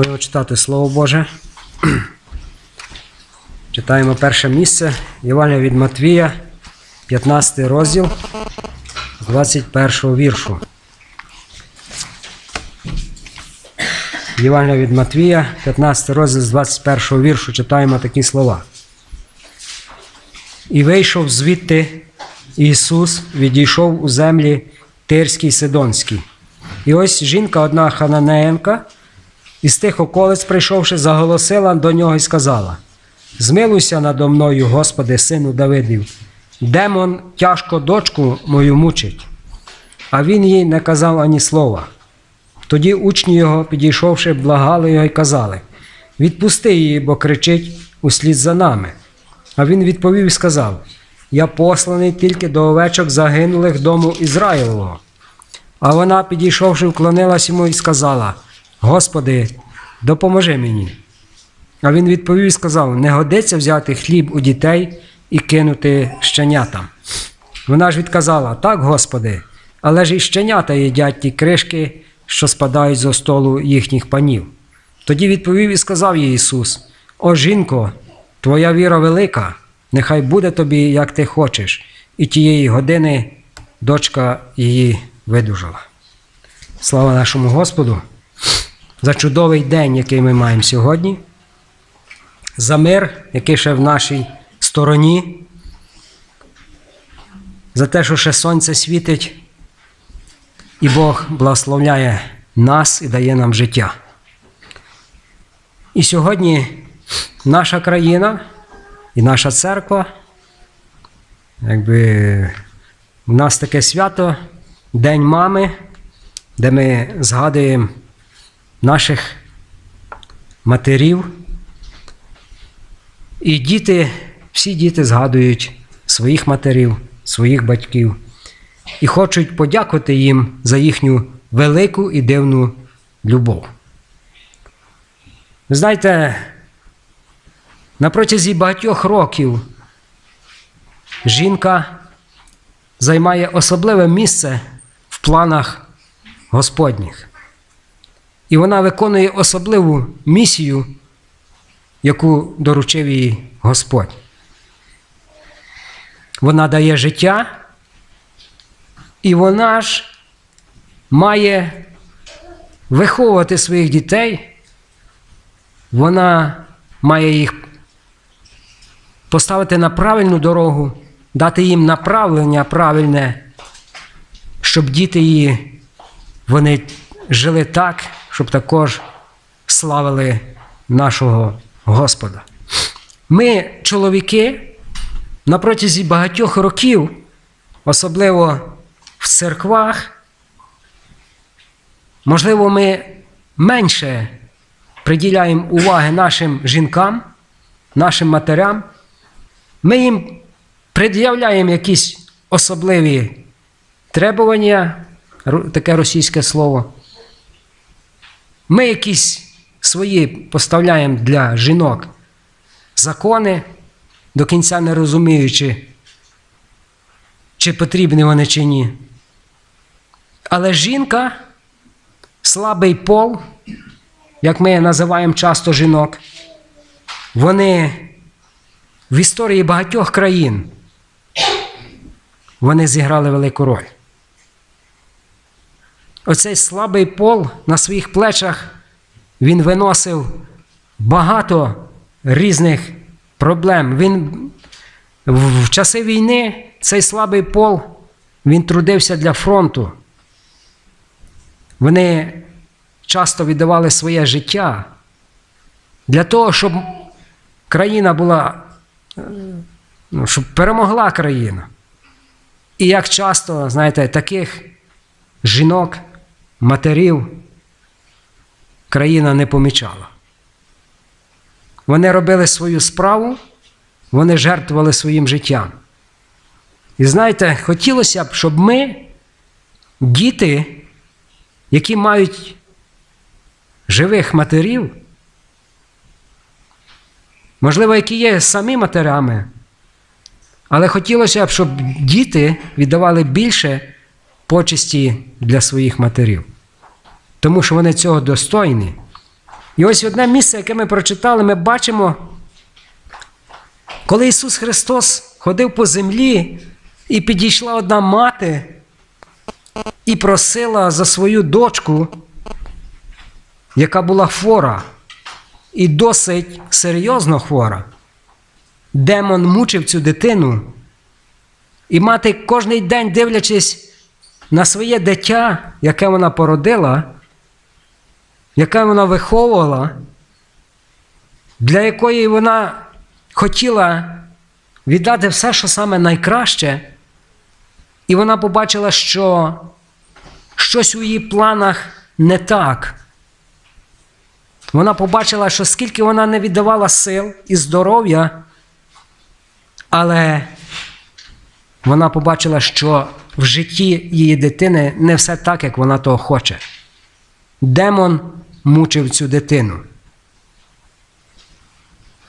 Будемо читати Слово Боже. Читаємо перше місце Євангелія від Матвія, 15 розділ 21 віршу. Євангелія від Матвія, 15 розділ з 21 віршу читаємо такі слова. І вийшов звідти Ісус, відійшов у землі Тирській Сидонській. І ось жінка одна хананеєнка, із тих околиць, прийшовши, заголосила до нього і сказала: Змилуйся надо мною, Господи, сину Давидів, демон тяжко дочку мою мучить. А він їй не казав ані слова. Тоді учні його, підійшовши, благали його і казали: Відпусти її, бо кричить услід за нами. А він відповів і сказав: Я посланий тільки до овечок загинулих дому Ізраїлового. А вона, підійшовши, вклонилась йому і сказала: Господи, допоможи мені. А він відповів і сказав: Не годиться взяти хліб у дітей і кинути щенятам. Вона ж відказала: Так, Господи, але ж і щенята їдять ті кришки, що спадають зо столу їхніх панів. Тоді відповів і сказав їй Ісус: О жінко, твоя віра велика, нехай буде тобі, як ти хочеш, і тієї години дочка її видужала. Слава нашому Господу за чудовий день, який ми маємо сьогодні, за мир, який ще в нашій стороні, за те, що ще сонце світить, і Бог благословляє нас і дає нам життя. І сьогодні наша країна і наша церква, якби у нас таке свято, День мами, де ми згадуємо наших матерів. І діти, всі діти згадують своїх матерів, своїх батьків і хочуть подякувати їм за їхню велику і дивну любов. Ви знаєте, на протязі багатьох років жінка займає особливе місце в планах Господніх. І вона виконує особливу місію, яку доручив їй Господь. Вона дає життя, і вона ж має виховувати своїх дітей, вона має їх поставити на правильну дорогу, дати їм направлення правильне, щоб діти її вони жили так, щоб також славили нашого Господа. Ми, чоловіки, на протязі багатьох років, особливо в церквах, можливо, ми менше приділяємо уваги нашим жінкам, нашим матерям, ми їм пред'являємо якісь особливі требування, таке російське слово. Ми якісь свої поставляємо для жінок закони, до кінця не розуміючи, чи потрібні вони чи ні. Але жінка, слабий пол, як ми називаємо часто жінок, вони в історії багатьох країн вони зіграли велику роль. Оцей слабий пол на своїх плечах він виносив багато різних проблем. Він в часи війни цей слабий пол він трудився для фронту. Вони часто віддавали своє життя для того, щоб країна була, е, ну, щоб перемогла країна. І як часто, знаєте, таких жінок, матерів країна не помічала. Вони робили свою справу, вони жертвували своїм життям. І знаєте, хотілося б, щоб ми, діти, які мають живих матерів, можливо, які є самі матерями, але хотілося б, щоб діти віддавали більше почесті для своїх матерів. Тому що вони цього достойні. І ось одне місце, яке ми прочитали, ми бачимо, коли Ісус Христос ходив по землі, і підійшла одна мати і просила за свою дочку, яка була хвора, і досить серйозно хвора. Демон мучив цю дитину, і мати кожний день, дивлячись на своє дитя, яке вона породила, яке вона виховувала, для якої вона хотіла віддати все, що саме найкраще, і вона побачила, що щось у її планах не так. Вона побачила, що скільки вона не віддавала сил і здоров'я, але вона побачила, що в житті її дитини не все так, як вона того хоче. Демон мучив цю дитину.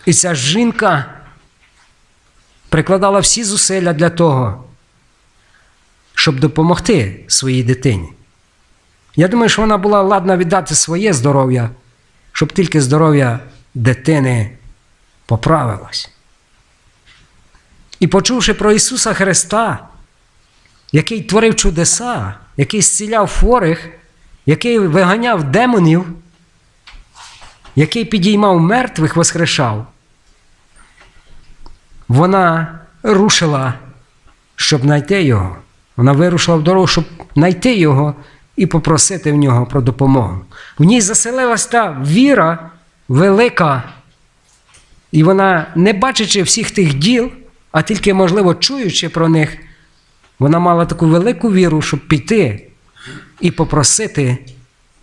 І ця жінка прикладала всі зусилля для того, щоб допомогти своїй дитині. Я думаю, що вона була ладна віддати своє здоров'я, щоб тільки здоров'я дитини поправилось. І почувши про Ісуса Христа, який творив чудеса, який зціляв хворих, який виганяв демонів, який підіймав мертвих, воскрешав, вона рушила, щоб знайти його. Вона вирушила в дорогу, щоб знайти його і попросити в нього про допомогу. В ній заселилась та віра велика, і вона, не бачачи всіх тих діл, а тільки, можливо, чуючи про них, вона мала таку велику віру, щоб піти і попросити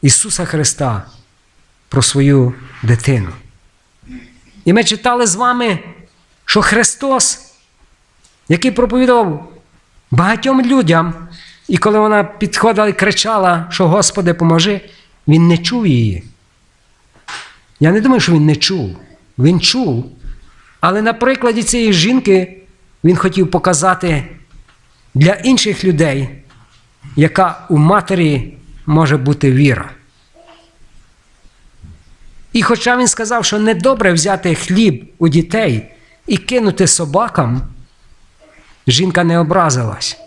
Ісуса Христа про свою дитину. І ми читали з вами, що Христос, який проповідав багатьом людям, і коли вона підходила і кричала, що Господи, поможи, Він не чув її. Я не думаю, що він не чув. Він чув. Але на прикладі цієї жінки він хотів показати для інших людей, яка у матері може бути віра. І хоча він сказав, що недобре взяти хліб у дітей і кинути собакам, жінка не образилась.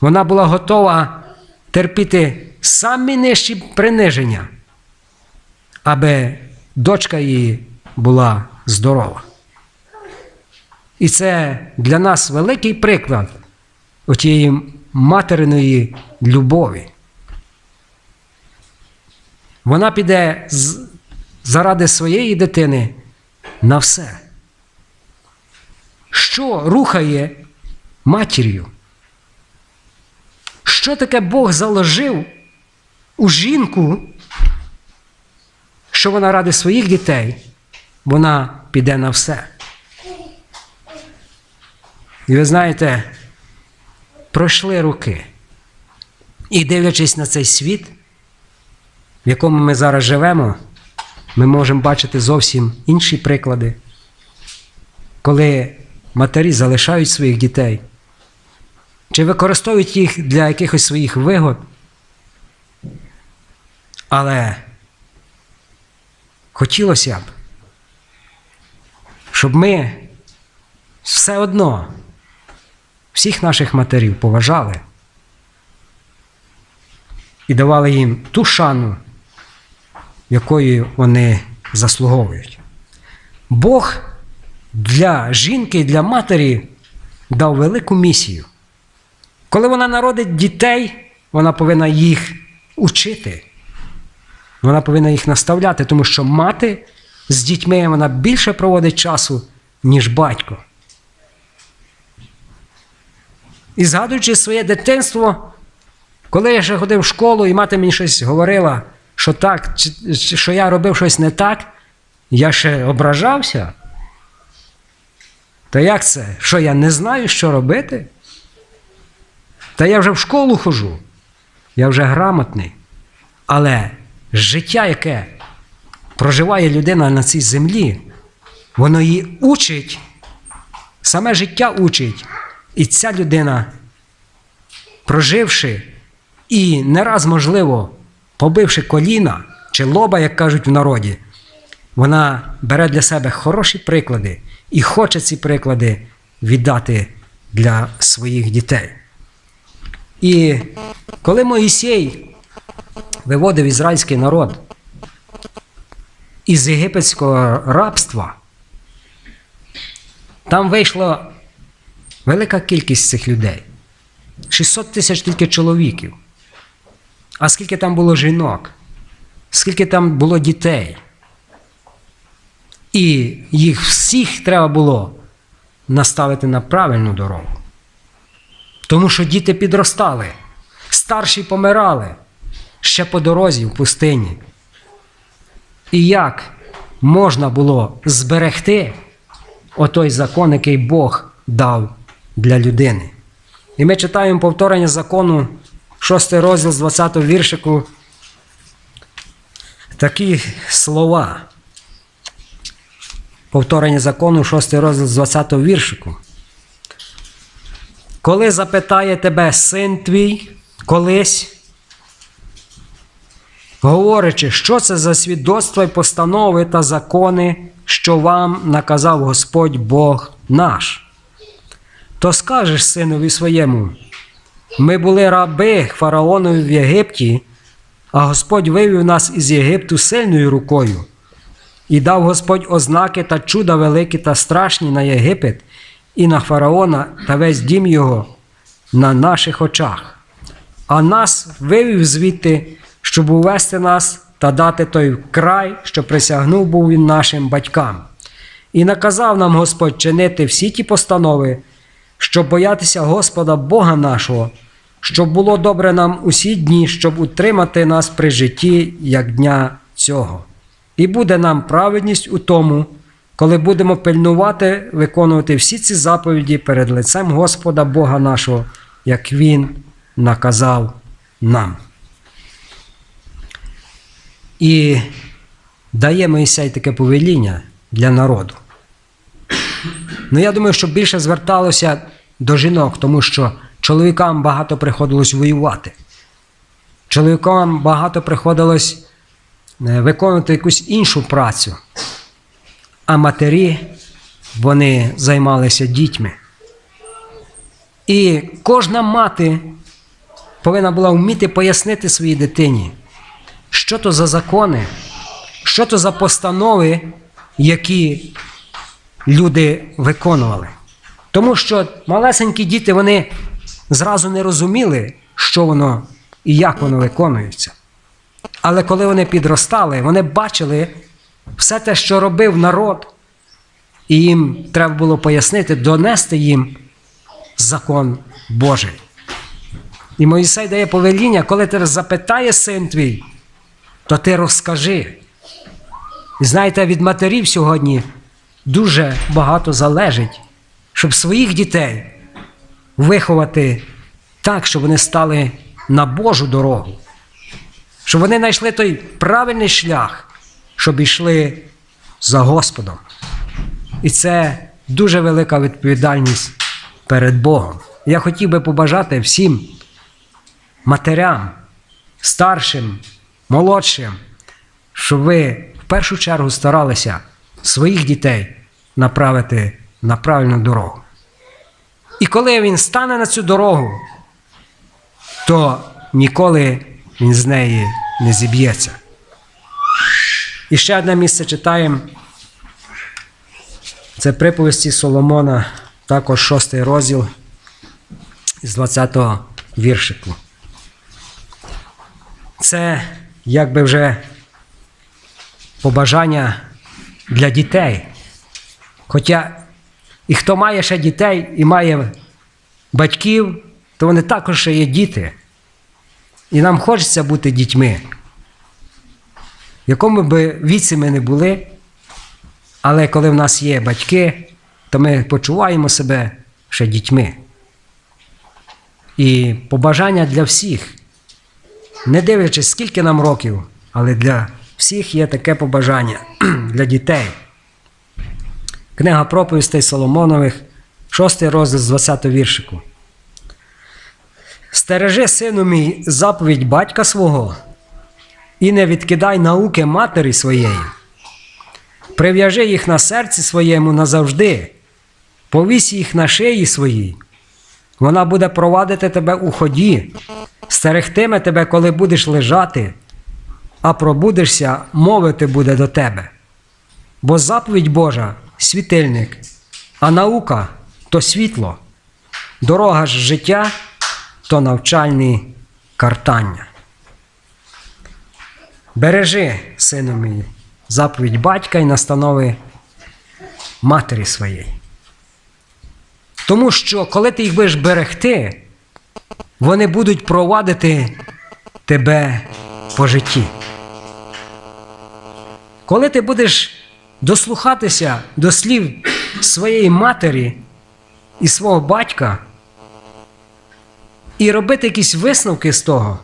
Вона була готова терпіти самі нижчі приниження, аби дочка її була здорова. І це для нас великий приклад отієї материної любові. Вона піде заради своєї дитини на все. Що рухає матір'ю? Що таке Бог заложив у жінку, що вона ради своїх дітей, вона піде на все. І ви знаєте, пройшли роки. І дивлячись на цей світ, в якому ми зараз живемо, ми можемо бачити зовсім інші приклади, коли матері залишають своїх дітей чи використовують їх для якихось своїх вигод. Але хотілося б, щоб ми все одно всіх наших матерів поважали і давали їм ту шану, якої вони заслуговують. Бог для жінки для матері дав велику місію. Коли вона народить дітей, вона повинна їх учити. Вона повинна їх наставляти, тому що мати з дітьми вона більше проводить часу, ніж батько. І згадуючи своє дитинство, коли я ще ходив в школу і мати мені щось говорила, що так, що я робив щось не так, я ще ображався. Та як це? Що я не знаю, що робити? Та я вже в школу хожу, я вже грамотний. Але життя, яке проживає людина на цій землі, воно її учить, саме життя учить. І ця людина, проживши і не раз, можливо, побивши коліна чи лоба, як кажуть в народі, вона бере для себе хороші приклади і хоче ці приклади віддати для своїх дітей. І коли Моїсей виводив ізраїльський народ із єгипетського рабства, там вийшла велика кількість цих людей. 600 тисяч тільки чоловіків. А скільки там було жінок, скільки там було дітей. І їх всіх треба було наставити на правильну дорогу. Тому що діти підростали, старші помирали ще по дорозі в пустині. І як можна було зберегти отой закон, який Бог дав для людини? І ми читаємо повторення закону, 6 розділ з 20 віршику. Такі слова. Повторення закону, 6 розділ з 20 віршику. Коли запитає тебе син твій колись, говорячи, що це за свідоцтва й постанови та закони, що вам наказав Господь Бог наш, то скажеш синові своєму, ми були раби фараонові в Єгипті, а Господь вивів нас із Єгипту сильною рукою. І дав Господь ознаки та чуда великі та страшні на Єгипет і на фараона та весь дім його на наших очах. А нас вивів звідти, щоб увести нас та дати той край, що присягнув був він нашим батькам. І наказав нам Господь чинити всі ті постанови, щоб боятися Господа Бога нашого, щоб було добре нам усі дні, щоб утримати нас при житті, як дня цього. І буде нам праведність у тому, коли будемо пильнувати, виконувати всі ці заповіді перед лицем Господа Бога нашого, як Він наказав нам. І дає Моїсей таке повеління для народу. Ну, я думаю, що більше зверталося до жінок, тому що чоловікам багато приходилось воювати. Чоловікам багато приходилось е, виконувати якусь іншу працю. А матері вони займалися дітьми. І кожна мати повинна була вміти пояснити своїй дитині, що то за закони, що то за постанови, які люди виконували. Тому що малесенькі діти вони зразу не розуміли, що воно і як воно виконується. Але коли вони підростали, вони бачили все те, що робив народ, і їм треба було пояснити, донести їм закон Божий. І Моїсей дає повеління, коли тебе запитає син твій, то ти розкажи. І знаєте, від матерів сьогодні дуже багато залежить, щоб своїх дітей виховати так, щоб вони стали на Божу дорогу, щоб вони знайшли той правильний шлях, щоб йшли за Господом. І це дуже велика відповідальність перед Богом. Я хотів би побажати всім матерям, старшим, молодшим, щоб ви в першу чергу старалися своїх дітей направити на правильну дорогу. І коли він стане на цю дорогу, то ніколи він з неї не зіб'ється. І ще одне місце читаємо. Це приповісті Соломона, також шостий розділ з 20-го віршику. Це якби вже побажання для дітей. Хоча і хто має ще дітей і має батьків, то вони також ще є діти. І нам хочеться бути дітьми. Якому би віці ми не були, але коли в нас є батьки, то ми почуваємо себе ще дітьми. І побажання для всіх, не дивлячись, скільки нам років, але для всіх є таке побажання для дітей. Книга проповістей Соломонових, 6 розділ з 20 віршику. Стережи, сину мій, заповідь батька свого, і не відкидай науки матері своєї. Прив'яжи їх на серці своєму назавжди, повісь їх на шиї своїй. Вона буде провадити тебе у ході, стерегтиме тебе, коли будеш лежати, а пробудешся, мовити буде до тебе. Бо заповідь Божа світильник, а наука то світло, дорога ж життя то навчальні картання. Бережи, сину мій, заповідь батька і настанови матері своєї. Тому що, коли ти їх будеш берегти, вони будуть провадити тебе по житті. Коли ти будеш дослухатися до слів своєї матері і свого батька і робити якісь висновки з того,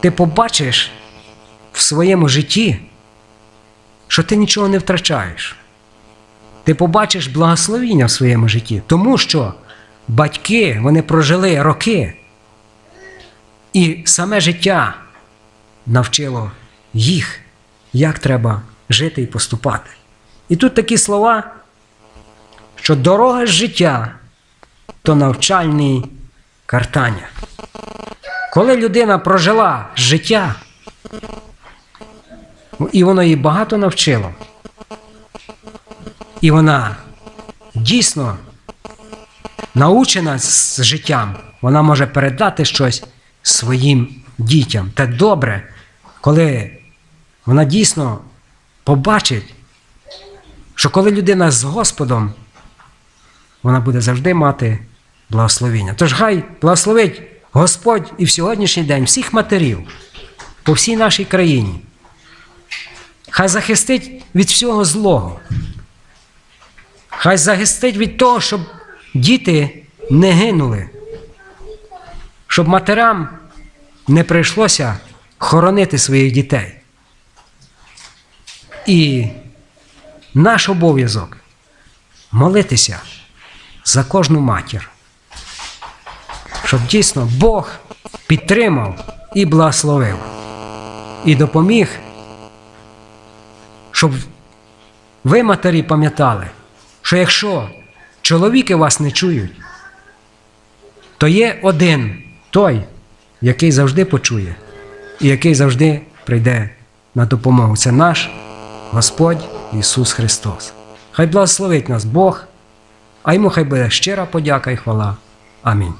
ти побачиш в своєму житті, що ти нічого не втрачаєш. Ти побачиш благословіння в своєму житті, тому що батьки вони прожили роки, і саме життя навчило їх, як треба жити і поступати. І тут такі слова, що дорога життя то навчальні картання. Коли людина прожила життя, і воно її багато навчило, і вона дійсно научена з життям, вона може передати щось своїм дітям. Те добре, коли вона дійсно побачить, що коли людина з Господом, вона буде завжди мати благословіння. Тож хай благословить Господь і в сьогоднішній день всіх матерів по всій нашій країні. Хай захистить від всього злого. Хай захистить від того, щоб діти не гинули, щоб матерам не прийшлося хоронити своїх дітей. І наш обов'язок молитися за кожну матір, щоб дійсно Бог підтримав і благословив, і допоміг, щоб ви, матері, пам'ятали, що якщо чоловіки вас не чують, то є один той, який завжди почує і який завжди прийде на допомогу. Це наш Господь Ісус Христос. Хай благословить нас Бог, а йому хай буде щира подяка і хвала. Амінь.